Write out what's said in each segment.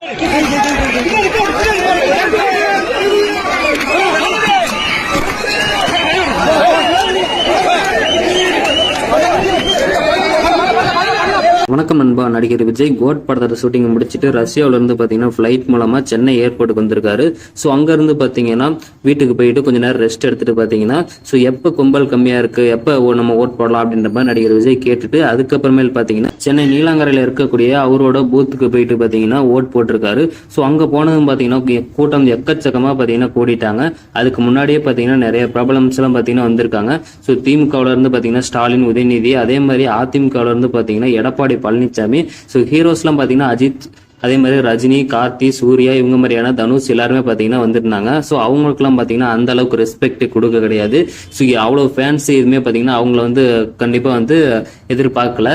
¡Corre, வணக்கம் நண்பா நடிகர் விஜய் கோட் படத்தோட ஷூட்டிங் முடிச்சுட்டு ரஷ்யாவில இருந்து பாத்தீங்கன்னா ஃபிளைட் மூலமா சென்னை ஏர்போர்ட்டுக்கு வந்திருக்காரு. ஸோ அங்க இருந்து பாத்தீங்கன்னா வீட்டுக்கு போயிட்டு கொஞ்ச நேரம் ரெஸ்ட் எடுத்துட்டு பாத்தீங்கன்னா ஸோ எப்போ கும்பல் கம்மியா இருக்கு எப்போ நம்ம ஓட் போடலாம் அப்படின்ற மாதிரி நடிகர் விஜய் கேட்டுட்டு அதுக்கப்புறமேல் பாத்தீங்கன்னா சென்னை நீலாங்கரையில இருக்கக்கூடிய அவரோட பூத்துக்கு போயிட்டு பாத்தீங்கன்னா ஓட் போட்டிருக்காரு. ஸோ அங்க போனதும் பாத்தீங்கன்னா கூட்டம் எக்கச்சக்கமா பாத்தீங்கன்னா கூடிட்டாங்க. அதுக்கு முன்னாடியே பாத்தீங்கன்னா நிறைய ப்ராப்ளம்ஸ் எல்லாம் பாத்தீங்கன்னா வந்திருக்காங்க. ஸோ திமுகவுல இருந்து பாத்தீங்கன்னா ஸ்டாலின் உதயநிதி அதே மாதிரி அதிமுகவுல இருந்து பாத்தீங்கன்னா எடப்பாடி பழனிசாமி ஸோ ஹீரோஸ்லாம் பார்த்தீங்கன்னா அஜித் அதே மாதிரி ரஜினி கார்த்தி சூர்யா இவங்க மாதிரியான தனுஷ் எல்லாருமே பார்த்தீங்கன்னா வந்திருந்தாங்க. ஸோ அவங்களுக்குலாம் பார்த்தீங்கன்னா அந்த அளவுக்கு ரெஸ்பெக்ட் கொடுக்க கிடையாது. ஸோ அவ்வளோ ஃபேன்ஸ் எதுவுமே பார்த்தீங்கன்னா அவங்கள வந்து கண்டிப்பாக வந்து எதிர்பார்க்கல.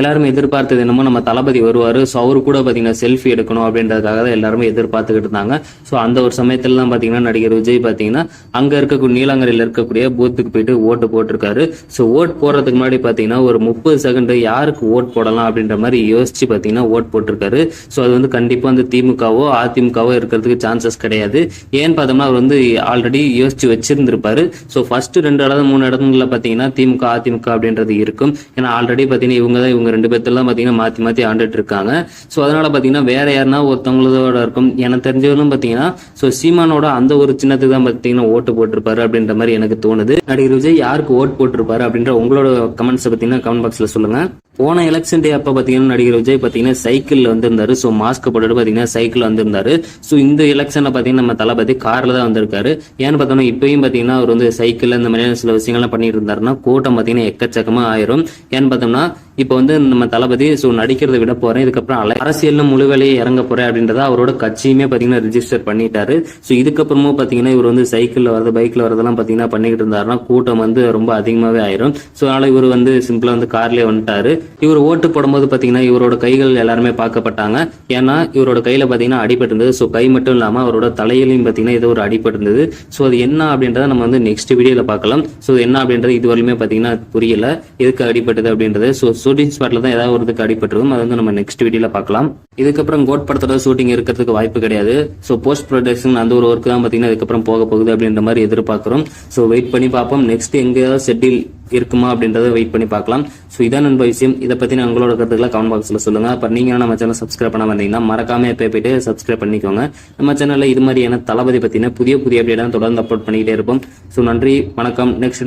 எல்லாருமே எதிர்பார்த்தது என்னமோ நம்ம தளபதி வருவார் ஸோ அவரு கூட பார்த்தீங்கன்னா செல்ஃபி எடுக்கணும் அப்படின்றதுக்காக தான் எல்லாருமே எதிர்பார்த்துக்கிட்டு இருந்தாங்க. ஸோ அந்த ஒரு சமயத்தில் தான் பார்த்தீங்கன்னா நடிகர் விஜய் பார்த்தீங்கன்னா அங்கே இருக்கக்கூடிய நீலாங்கரையில் இருக்கக்கூடிய பூத்துக்கு போயிட்டு ஓட்டு போட்டிருக்காரு. ஸோ ஓட் போடுறதுக்கு முன்னாடி பார்த்தீங்கன்னா ஒரு முப்பது செகண்ட் யாருக்கு ஓட் போடலாம் அப்படின்ற மாதிரி யோசிச்சு பார்த்தீங்கன்னா ஓட் போட்டிருக்காரு. ஸோ அது வந்து கண்டிப்பாக வந்து திமுகவோ அதிமுகவோ இருக்கிறதுக்கு சான்சஸ் கிடையாது. ஏன்னு பார்த்தோம்னா அவர் வந்து ஆல்ரெடி யோசிச்சு வச்சிருந்திருப்பாரு. ஸோ ஃபர்ஸ்ட் ரெண்டு இடம் மூணு இடங்கள்ல பார்த்தீங்கன்னா திமுக அதிமுக அப்படின்றது இருக்கும். ஏன்னா ஆல்ரெடி பார்த்தீங்கன்னா இவங்க தான் இவங்க ரெண்டு பேர்த்தெல்லாம் பார்த்தீங்கன்னா மாற்றி மாற்றி ஆண்டுட்டு இருக்காங்க. ஸோ அதனால பார்த்தீங்கன்னா வேற யாருன்னா ஒருத்தவங்களோட இருக்கும். எனக்கு தெரிஞ்சவங்களும் பார்த்தீங்கன்னா ஸோ சீமானோட அந்த ஒரு சின்னத்துக்கு தான் பார்த்தீங்கன்னா ஓட்டு போட்டிருப்பாரு அப்படின்ற மாதிரி எனக்கு தோணுது. நடிகர் விஜய் யாருக்கு ஓட் போட்டிருப்பாரு அப்படின்ற உங்களோட கமெண்ட்ஸை பார்த்தீங்கன்னா கமெண்ட் பாக்ஸில் சொல்லுங்க. போன எலெக்ஷன் டே அப்போ பார்த்தீங்கன்னா நடிகர் விஜய் பார்த்தீங்கன்னா சைக்கிளில் வந்திருந்தாரு. ஸோ மாஸ்க் போட்டுட்டு பார்த்தீங்கன்னா சைக்கிள் வந்திருந்தாரு. ஸோ இந்த எலெக்ஷன்ல பார்த்தீங்கன்னா நம்ம தளபதி காரில் தான் வந்திருக்காரு. ஏன்னு பார்த்தோம்னா இப்பயும் பார்த்தீங்கன்னா அவர் வந்து சைக்கிளில் இந்த மாதிரியான சில விஷயங்கள்லாம் பண்ணிட்டு இருந்தாருன்னா கூட்டம் பார்த்தீங்கன்னா எக்கச்சக்கமாக ஆயிரும். ஏன்னு பார்த்தோம்னா இப்போ வந்து நம்ம தளபதி ஸோ நடிக்கிறத விட போறேன். இதுக்கப்புறம் அலை அரசியல் முழு வேலையை இறங்க போறேன் அப்படின்றத அவரோட கட்சியுமே பார்த்தீங்கன்னா ரிஜிஸ்டர் பண்ணிட்டாரு. ஸோ இதுக்கப்புறமும் பார்த்தீங்கன்னா இவர் வந்து சைக்கிளில் வரது பைக்கில் வரதெல்லாம் பார்த்தீங்கன்னா பண்ணிக்கிட்டு இருந்தாருன்னா கூட்டம் வந்து ரொம்ப அதிகமாகவே ஆயிரும். ஸோ அதனால இவர் வந்து சிம்பிளாக வந்து கார்லேயே வந்துட்டாரு. இவர் ஓட்டு போடும்போது பார்த்தீங்கன்னா இவரோட கைகள் எல்லாருமே பார்க்கப்பட்டாங்க. ஏன்னா இவரோட கையில பார்த்தீங்கன்னா அடிபட்டு இருந்தது. ஸோ கை மட்டும் இல்லாமல் அவரோட தலையிலையும் பார்த்தீங்கன்னா ஏதோ ஒரு அடிபட்டு இருந்தது. ஸோ அது என்ன அப்படின்றத நம்ம வந்து நெக்ஸ்ட் வீடியோல பார்க்கலாம். ஸோ என்ன அப்படின்றது இதுவரையுமே பார்த்தீங்கன்னா புரியல. எதுக்கு அடிபட்டது அப்படின்றது? ஸோ ஷூட்டிங் ஸ்பாட்ல தான் ஏதாவது ஒருத்துக்கு அடிபட்டிருக்கும் அது வந்து நம்ம நெக்ஸ்ட் வீடியோல பார்க்கலாம். இதுக்கப்புறம் கோட் படத்தோட ஷூட்டிங் இருக்கிறதுக்கு வாய்ப்பு கிடையாது. ஸோ போஸ்ட் ப்ரொடக்ஷன் அந்த ஒரு ஒர்க் தான் பார்த்தீங்கன்னா இதுக்கப்புறம் போக போகுது அப்படின்ற மாதிரி எதிர்பார்க்குறோம். ஸோ வெயிட் பண்ணி பார்ப்போம். நெக்ஸ்ட் எங்கேயாவது செட்டில் இருக்குமா அப்படின்றத வெயிட் பண்ணி பார்க்கலாம். ஸோ இதான் நண்ப விஷயம். இதை பத்தி நான் உங்களோட கருத்துக்களை கமெண்ட் பாக்ஸ்ல சொல்லுங்க. அப்ப நீங்க நம்ம சேனல் சப்ஸ்கிரைப் பண்ண வந்தீங்கன்னா மறக்காம எப்போ போயிட்டு சப்ஸ்கிரைப் பண்ணிக்கோங்க. நம்ம சேனல்ல இது மாதிரியான தளபதி பத்தின புதிய புதிய அப்டேட் தொடர்ந்து அப்லோட் பண்ணிக்கிட்டே இருப்போம். ஸோ நன்றி. வணக்கம். நெக்ஸ்ட்